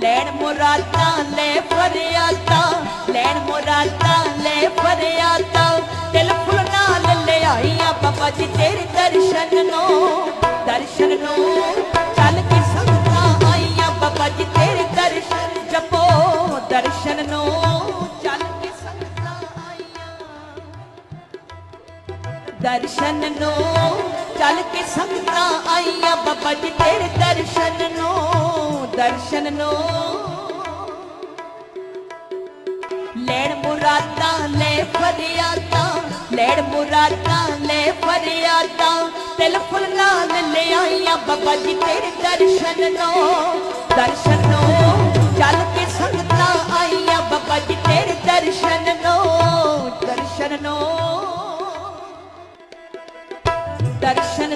ਲੈਣ ਮੁਰਾਦਾਂ ਲੈ ਫਰਿਆਦਾਂ, ਲੈਣ ਮੁਰਾਦਾਂ ਲੈ ਫਰਿਆਦਾਂ। ਦਿਲ ਫੁੱਲ ਨਾਲ ਲੈ ਆਈਆਂ ਬਾਬਾ ਜੀ ਤੇਰੇ ਦਰਸ਼ਨ ਨੂੰ ਦਰਸ਼ਨ। ਨੂੰ ਚੱਲ ਕੇ ਸੰਗਤਾਂ ਆਈਆਂ ਬਾਬਾ ਜੀ ਤੇਰੇ ਦਰਸ਼ਨ ਜਪੋ, ਦਰਸ਼ਨ। ਨੂੰ ਚੱਲ ਕੇ ਸੰਗਤਾਂ ਆਈਆਂ। ਦਰਸ਼ਨ। ਨੂੰ ਚੱਲ ਕੇ ਸੰਗਤਾਂ ਆਈਆਂ ਬਾਬਾ ਜੀ ਤੇਰੇ ਦਰਸ਼ਨ ਦਰਸ਼ਨ ਨੋ। ਲੈਣ ਮੁਰਾਦਾਂ ਲੈ ਫਰਿਆਦਾਂ, ਲੈਣ ਮੁਰਾਦਾਂ ਲੈ ਫਰਿਆਦਾਂ। ਤਿਲ ਫੁੱਲ ਨਾਲ ਲੈ ਆਈਆਂ ਬਾਬਾ ਜੀ ਤੇਰੇ ਦਰਸ਼ਨ ਨੋ। ਦਰਸ਼ਨ ਨੋ, ਚੱਲ ਕੇ ਸੰਗਤਾਂ ਆਈਆਂ ਬਾਬਾ ਜੀ ਤੇਰੇ ਦਰਸ਼ਨ ਨੋ। ਦਰਸ਼ਨ ਨੋ, ਦਰਸ਼ਨ